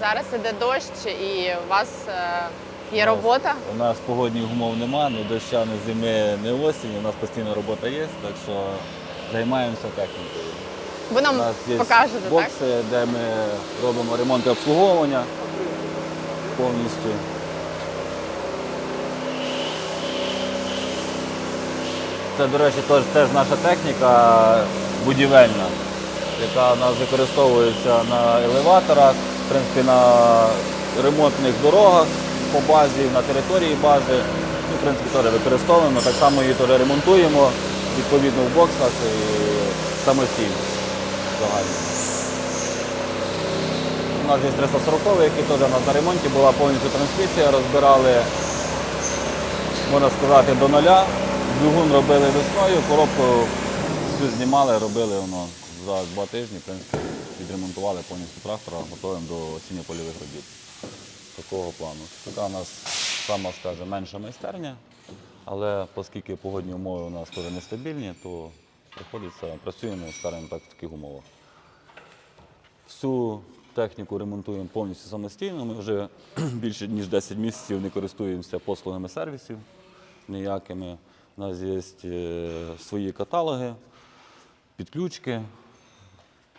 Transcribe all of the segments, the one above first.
Зараз іде дощ, і у вас е, є робота. У нас погодних умов нема, ні доща, ні зими, ні осені. У нас постійно робота є, так що займаємося технікою. Ви У нам нас є покажете, так? бокси, де ми робимо ремонт і обслуговування повністю. Це, до речі, теж, теж наша техніка будівельна, яка у нас використовується на елеваторах, принципі, на ремонтних дорогах по базі, на території бази. Ну, в принципі, теж використовуємо. Так само її теж ремонтуємо відповідно в боксах і самостійно загально. У нас є 340, який теж у нас на ремонті була повністю трансмісія, розбирали, можна сказати, до нуля. Двигун робили весною, коробку всю знімали, робили воно за два тижні, в принципі, відремонтували повністю трактора, готовим до осінньо-польових робіт. Такого плану. Така у нас сама, скажімо, менша майстерня, але оскільки погодні умови у нас теж нестабільні, то приходиться, працюємо, скажімо так, в таких умовах. Всю техніку ремонтуємо повністю самостійно. Ми вже більше ніж 10 місяців не користуємося послугами сервісів ніякими. У нас є е, свої каталоги, підключки,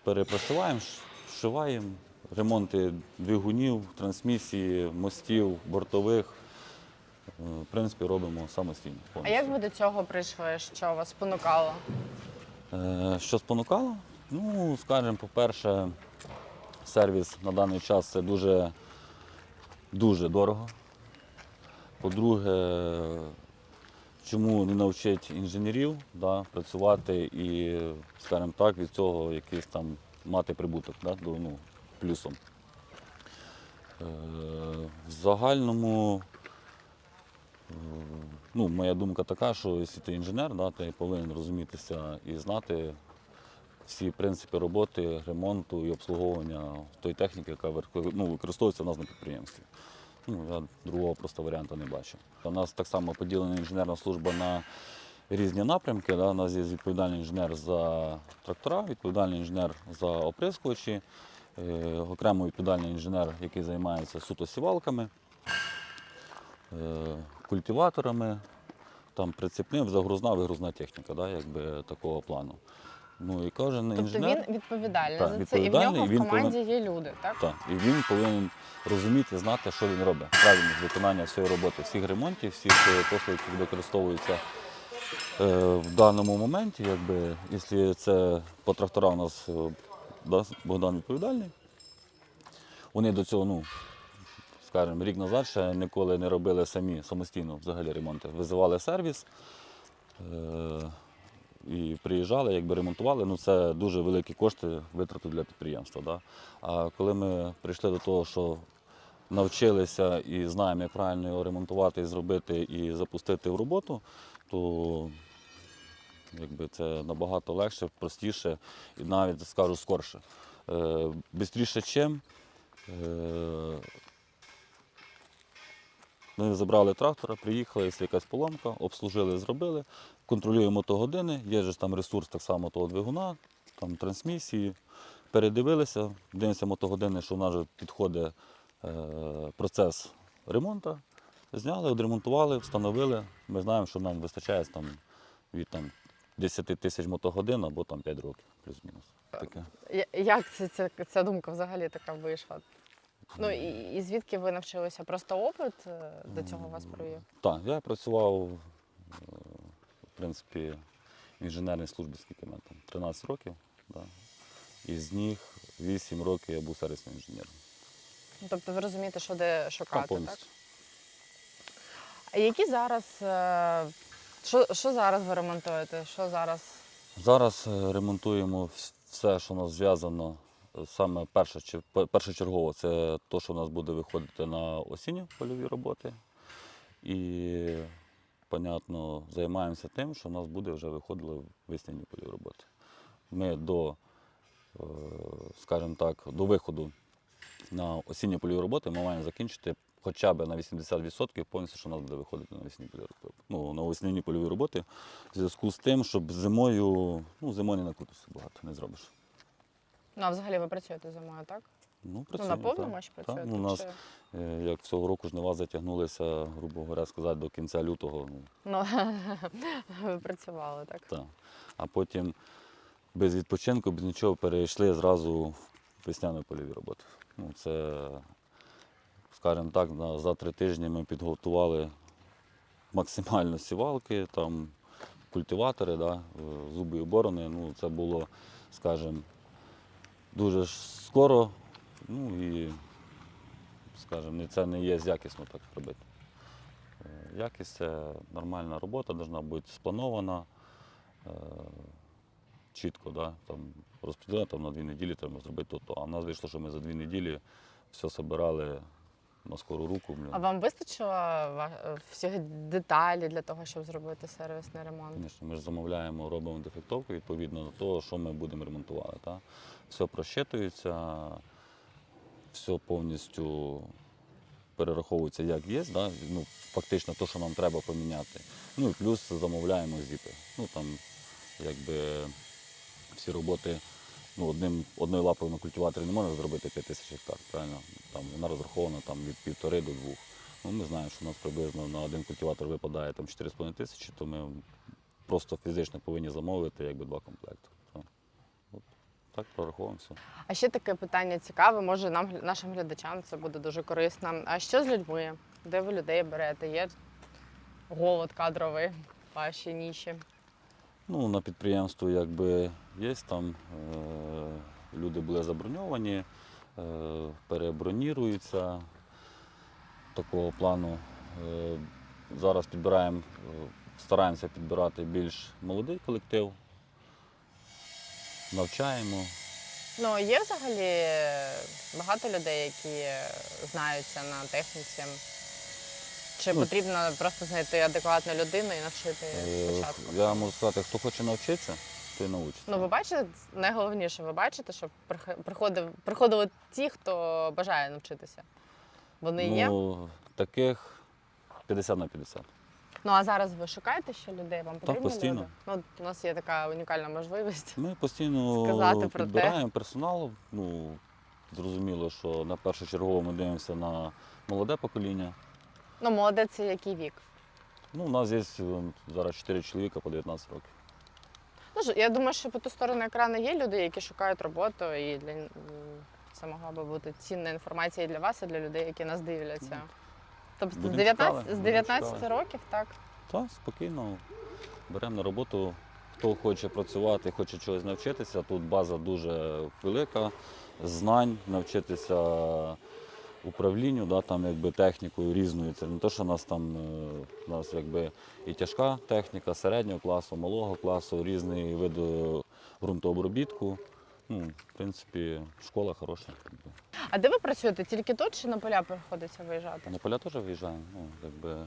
перепрошиваємо, вшиваємо, ремонти двигунів, трансмісії, мостів, бортових. Е, В принципі, робимо самостійно. А як ви до цього прийшли? Що вас спонукало? Е, Що спонукало? Ну, скажімо, по-перше, сервіс на даний час це дуже, дуже дорого. По-друге, чому не навчить інженерів да, працювати і, скажімо так, від цього якийсь там мати прибуток да, до, ну, плюсом. Е, В загальному ну, моя думка така, що якщо ти інженер, да, ти повинен розумітися і знати всі принципи роботи, ремонту і обслуговування тої техніки, яка ну, використовується у нас на підприємстві. Ну, я другого просто варіанту не бачу. У нас так само поділена інженерна служба на різні напрямки. Да. У нас є відповідальний інженер за трактора, відповідальний інженер за оприскувачі, е, окремо відповідальний інженер, який займається суто сівалками е, культиваторами, там прицепним, загрузна, вигрузна техніка, да, якби такого плану. Ну і кожен Тобто інженер, він відповідальний Так, за це, і в нього в він команді є люди, так? так, і він повинен розуміти, знати, що він робить. Правильно з виконання всієї роботи, всіх ремонтів, всіх е, послуг, які використовуються е, в даному моменті. Якби, якщо це по трактора у нас е, да, Богдан відповідальний, вони до цього, ну, скажімо, рік назад ще ніколи не робили самі самостійно взагалі ремонти. Визивали сервіс е, і приїжджали, якби ремонтували. Ну, це дуже великі кошти витрати для підприємства. Да? А коли ми прийшли до того, що навчилися і знаємо, як правильно його ремонтувати зробити і запустити в роботу, то якби це набагато легше, простіше і навіть скажу скорше. Е, бистріше чим. Ми забрали трактора, приїхали, якщо якась поломка, обслужили, зробили, контролюємо мотогодини, є ж там ресурс так само того двигуна, там трансмісії. Передивилися, дивимося мотогодини, що в нас підходить е, процес ремонту. Зняли, відремонтували, встановили. Ми знаємо, що нам вистачає там, від там, 10 тисяч мотогодин або там 5 років, плюс-мінус. Таке. Як це, ця, ця думка взагалі така вийшла? Ну і, і звідки ви навчилися? Просто опит е, до цього вас привів? Так, я працював е, в принципі, в інженерній службі, скільки мене там, 13 років. Да. Із них 8 років я був сервісним інженером. Ну, Тобто ви розумієте, що де шукати, так? повністю. А які зараз, е, що, що зараз ви ремонтуєте? Що зараз? Зараз ремонтуємо все, що у нас зв'язано. Саме перше, першочергово це те, що у нас буде виходити на осінні польові роботи. І, понятно, займаємося тим, що у нас буде вже виходили весняні польові роботи. Ми до, е, скажімо так, до виходу на осінні польові роботи ми маємо закінчити хоча б на 80% повністю, що у нас буде виходити на весні польові роботи. Ну, на осінні польові роботи в зв'язку з тим, щоб зимою, ну, зимою не накрутишся багато, не зробиш. Ну, а взагалі ви працюєте зимою, так? Ну, Ну, працюємо. на повному так. ж Так, працюєте? ну, у нас, чи- е, як цього року жнива затягнулися, грубо говоря, сказати, до кінця лютого. Ну, Ну, ви працювали так. так. А потім без відпочинку, без нічого перейшли зразу в весняні польові роботи. Ну, це, скажімо так, за три тижні ми підготували максимально сівалки, там, культиватори, да, зуби і борони. Ну, це було, скажімо, дуже скоро. Ну і, скажімо, це не є якісно так робити. Е, Якість це нормальна робота, повинна бути спланована, е, чітко, да, там, розподілена там, на дві неділі треба зробити то-то. А в нас вийшло, що ми за дві неділі все збирали на скору руку. А вам вистачило всіх деталей для того, щоб зробити сервісний ремонт? Звісно, ми ж замовляємо, робимо дефектовку відповідно до того, що ми будемо ремонтувати. Та? Все просчитується, все повністю перераховується як є, да? ну, фактично те, що нам треба поміняти. Ну і плюс замовляємо зіпи. Ну там якби всі роботи ну, одним, одною лапою на культиваторі не можна зробити 5 тисяч гектар, правильно? Там вона розрахована там, від півтори до двох. Ну, ми знаємо, що у нас приблизно на один культиватор випадає там 4,5 тисячі, то ми просто фізично повинні замовити якби два комплекти. Так прораховуємо все. А ще таке питання цікаве, може нам нашим глядачам це буде дуже корисно. А що з людьми? Де ви людей берете? Є голод кадровий в вашій ніші? Ну, на підприємство якби є там е, люди були заброньовані, е, переброніруються такого плану. Е, зараз підбираємо, е, стараємося підбирати більш молодий колектив, навчаємо. Ну є взагалі багато людей, які знаються на техніці. Чи Ну, потрібно просто знайти адекватну людину і навчити Е, спочатку? Я можу сказати, хто хоче навчитися, той навчиться. Ну, ви бачите, найголовніше, ви бачите, що приходив, приходили ті, хто бажає навчитися. Вони є. ну, таких 50 на 50. Ну а зараз ви шукаєте ще людей? Вам потрібні постійно. люди? Ну, у нас є така унікальна можливість. Ми постійно Сказати про те. персонал. Ну, зрозуміло, що на першочергово ми дивимося на молоде покоління. Ну, молодець, це який вік. Ну, у нас є е, зараз 4 чоловіка по 19 років. Ну, я думаю, що по ту сторону екрану є люди, які шукають роботу, і для це могла би бути цінна інформація і для вас, і для людей, які нас дивляться. Тобто з Будемо 19, чекали, з будемо 19 чекали. років, так? Так, спокійно беремо на роботу. Хто хоче працювати, хоче чогось навчитися. Тут база дуже велика, знань, навчитися управлінню, да, там якби технікою різною. Це не те, що у нас там е, у нас якби і тяжка техніка середнього класу, малого класу, різний вид е, ґрунтообробітку. Ну, в принципі, школа хороша. А де ви працюєте? Тільки тут чи на поля приходиться виїжджати? На поля теж виїжджаємо. Ну, якби...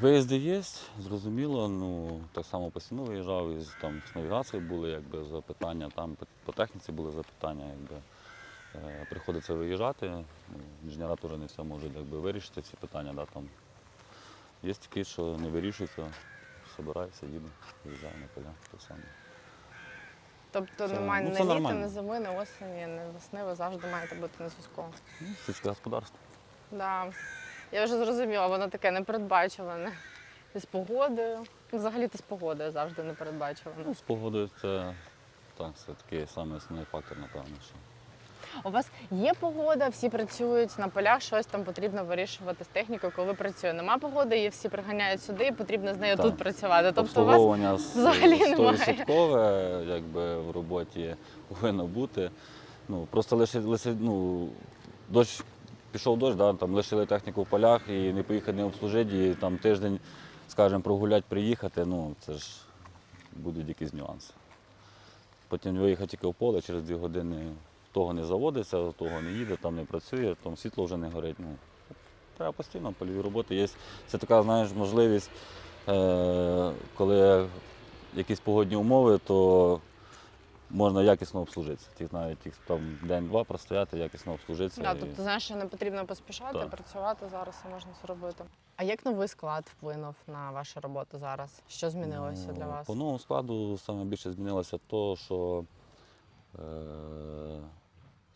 Виїзди є, зрозуміло. Ну, так само по стіну виїжджав, і з- там з навігацією були якби, запитання, там по- техніці були запитання. Якби. Е, приходиться виїжджати. Ну, інженера теж не все можуть якби, вирішити ці питання. Да, там. Є такі, що не вирішуються, збираюся, їду, виїжджаю на поля. Те саме. Тобто Це- немає ну, не це літа, нормально. не зими, не осені, не весни, ви завжди маєте бути на зв'язку. Ну, сільське господарство. Да. Я вже зрозуміла, воно таке непередбачуване. І з погодою. Ну, Взагалі то з погодою завжди непередбачуване. Ну, з погодою це так, все такий самий основний фактор, напевно. Що. У вас є погода, всі працюють на полях, щось там потрібно вирішувати з технікою, коли працює. Нема погоди, і всі приганяють сюди, і потрібно з нею Так. тут працювати. Тобто у вас взагалі немає. якби в роботі повинно бути. Ну, просто лише, лише ну, дощ, пішов дощ, да, там лишили техніку в полях і не поїхати не обслужити, і там тиждень, скажімо, прогуляти, приїхати, ну це ж будуть якісь нюанси. Потім виїхати тільки в поле, через дві години того не заводиться, того не їде, там не працює, там світло вже не горить. Ну, треба постійно польові роботи. Є, це така, знаєш, можливість, е, коли якісь погодні умови, то можна якісно обслужитися. Тих навіть тих, там день-два простояти, якісно обслужитися. Да, і- тобто, знаєш, що не потрібно поспішати, Так. працювати зараз і можна це робити. А як новий склад вплинув на вашу роботу зараз? Що змінилося Ну, для вас? По новому складу саме більше змінилося те, що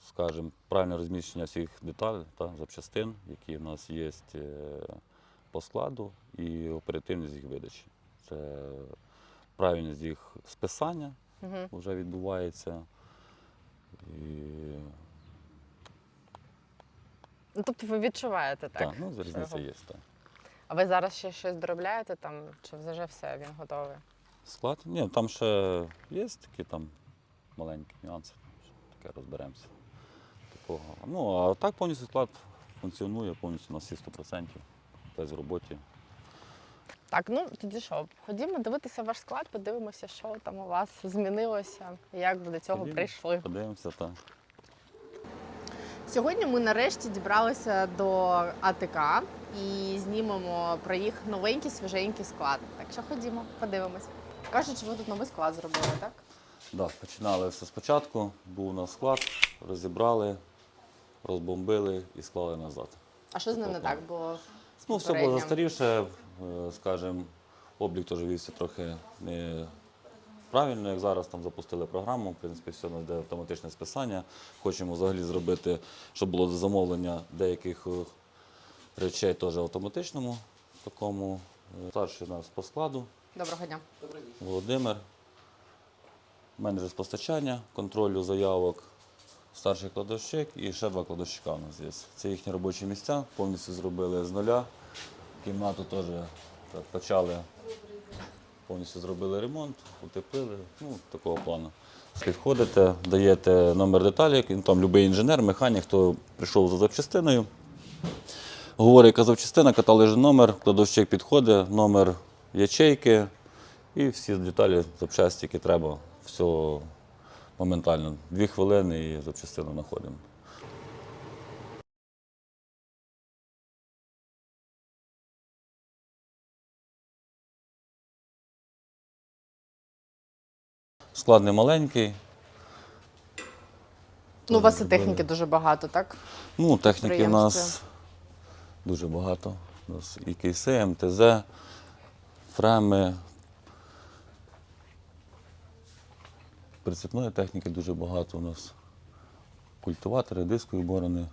скажімо, правильне розміщення всіх деталей та запчастин, які в нас є е, по складу, і оперативність їх видачі. Це правильність їх списання Угу. вже відбувається. І, Ну, тобто ви відчуваєте так? так, ну, різниця є. Так. А ви зараз ще щось доробляєте там, чи вже все, він готовий? Склад? Ні, там ще є такі там маленькі нюанси, таке розберемося. Такого. Ну, а так повністю склад функціонує повністю на всі 100%. Весь в роботі. Так, ну тоді що, ходімо дивитися ваш склад, подивимося, що там у вас змінилося, як ви до цього Ходімо. прийшли. Подивимося, так. Сьогодні ми нарешті дібралися до АТК і знімемо про їх новенький свіженький склад. Так що ходімо, подивимось. Кажуть, що ви тут новий склад зробили, так? Да, починали все спочатку, був у нас склад, розібрали, розбомбили і склали назад. А що з ним не так було? Ну, все було застарівше, е, скажімо, облік теж вівся трохи не правильно, як зараз там запустили програму, в принципі, все йде автоматичне списання. Хочемо взагалі зробити, щоб було замовлення деяких е, речей теж автоматичному такому. Е, Старший у нас по складу Доброго дня. Володимир, менеджер з постачання, контролю заявок, старший кладовщик і ще два кладовщика у нас є. Це їхні робочі місця, повністю зробили з нуля. Кімнату теж почали, повністю зробили ремонт, утеплили, ну, такого плану. Підходите, даєте номер деталі, там будь-який інженер, механік, хто прийшов за запчастиною. Говорить, яка запчастина, каталежний номер, кладовщик підходить, номер ячейки і всі деталі запчасті, які треба, все моментально. Дві хвилини і запчастину знаходимо. Склад не маленький. Ну, у вас і техніки дуже багато, так? Ну, техніки в нас дуже багато. У нас і кейси, МТЗ, фреми. Прицепної техніки дуже багато у нас. Культиватори, дискові борони,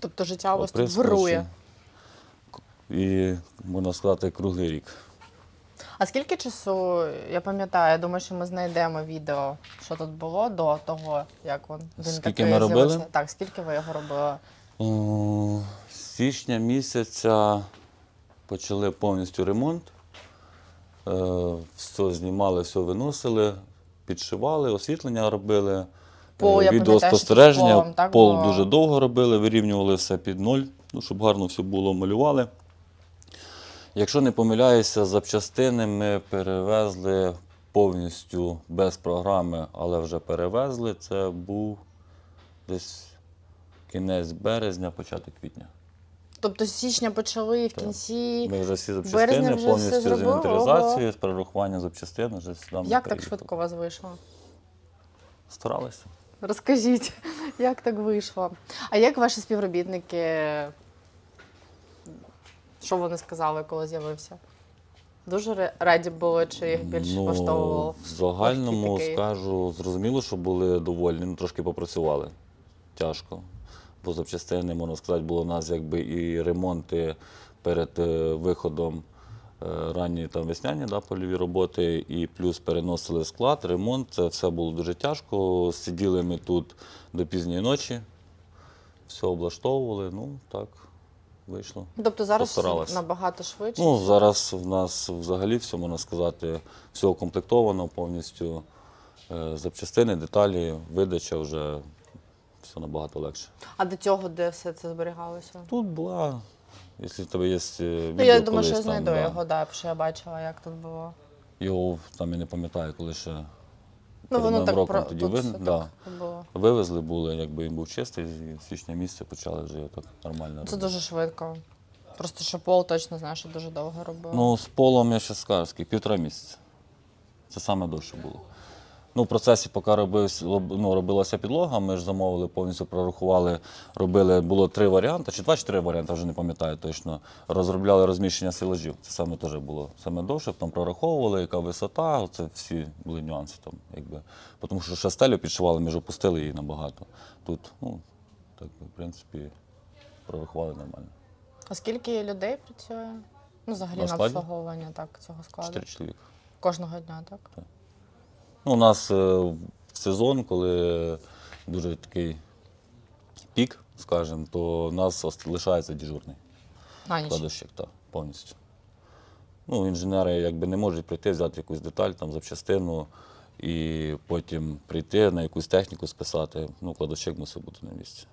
Тобто життя у вас тут оприскувачі. вирує. І, можна сказати, круглий рік. А скільки часу, я пам'ятаю, я думаю, що ми знайдемо відео, що тут було до того, як він, він Скільки такий ми робили? з'явився. Так, скільки ви його робили? О, з січня місяця почали повністю ремонт. Е, все знімали, все виносили, підшивали, освітлення робили. Пол, е, я що відеоспостереження. полом, так, Пол було? дуже довго робили, вирівнювали все під ноль, ну, щоб гарно все було, малювали. Якщо не помиляюся, запчастини ми перевезли повністю без програми, але вже перевезли. Це був десь кінець березня, початок квітня. Тобто з січня почали і в кінці. Ми вже всі Березня запчастини вже повністю все з зробили? інвентаризацією, з перерахуванням запчастин вже сюди. ми Як так приїхали. швидко у вас вийшло? Старалися. Розкажіть, як так вийшло? А як ваші співробітники? Що вони сказали, коли з'явився? Дуже ре- раді були, чи їх більше ну, влаштовувало? в загальному такий? скажу, зрозуміло, що були довольні, ну, трошки попрацювали. Тяжко. Бо запчастини, можна сказати, було у нас якби і ремонти перед е, виходом е, ранні там весняні да, польові роботи, і плюс переносили склад, ремонт. Це все було дуже тяжко. Сиділи ми тут до пізньої ночі, все облаштовували, ну так вийшло. Тобто зараз Постаралась. набагато швидше. Ну, зараз в нас взагалі все, можна сказати, все укомплектовано повністю. Е, Запчастини, деталі, видача вже все набагато легше. А до цього де все це зберігалося? Тут була, якщо в тебе є е, відео, Ну, я думаю, що я там, знайду да. його, да, що я бачила, як тут було. Його там я не пам'ятаю, коли ще Ну, перед воно Новим так роком про тоді тут все да. так було. вивезли були, якби він був чистий, і з січня місяця почали вже його так нормально Це робити. дуже швидко. Просто що пол точно знаю, що дуже довго робив. Ну, з полом я ще скажу, скільки, півтора місяця. Це саме довше було. Ну, в процесі, поки робився, ну, робилася підлога, ми ж замовили, повністю прорахували, робили, було три варіанти, чи два, чи три варіанти, вже не пам'ятаю точно. Розробляли розміщення силажів. Це саме теж було саме довше, там прораховували, яка висота, це всі були нюанси там, якби. Тому що ще стелю підшивали, ми ж опустили її набагато. Тут, ну, так, в принципі, прорахували нормально. А скільки людей працює? Ну, взагалі На на, обслуговування так, цього складу. Чотири чоловіка. Кожного дня, так? так? Ну, у нас е, в сезон, коли дуже такий пік, скажімо, то у нас лишається дежурний На ніч. кладовщик, так, повністю. Ну, інженери якби не можуть прийти, взяти якусь деталь, там, запчастину і потім прийти на якусь техніку списати. Ну, кладовщик мусить бути на місці.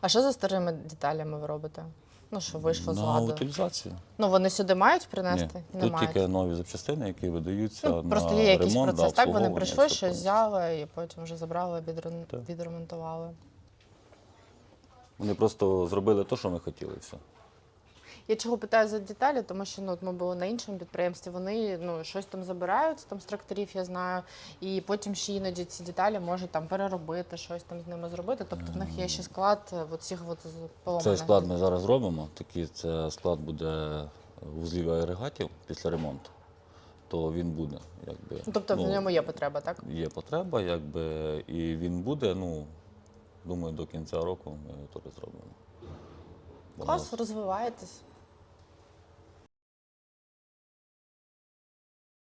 А що за старими деталями ви робите? Ну, що вийшло з на ладу? утилізацію. Ну, вони сюди мають Ні. принести? Не Тут мають. тільки нові запчастини, які видаються. Ну, на просто є якийсь ремонт, процес, да, так? Вони обслуговування, прийшли, щось взяли і потім вже забрали, Так. відремонтували. Вони просто зробили те, що ми хотіли, і все. Я чого питаю за деталі, тому що ну, от ми були на іншому підприємстві, вони ну, щось там забирають там з тракторів, я знаю, і потім ще іноді ці деталі можуть там переробити, щось там з ними зробити. Тобто в них є ще склад е, от цих от поломаних. Цей склад ми зараз робимо. Такий це склад буде вузлів агрегатів після ремонту. То він буде, якби. Ну, Тобто в ну, ньому є потреба, так? є потреба, якби, і він буде. Ну, думаю, до кінця року ми його теж зробимо. Клас, розвиваєтесь.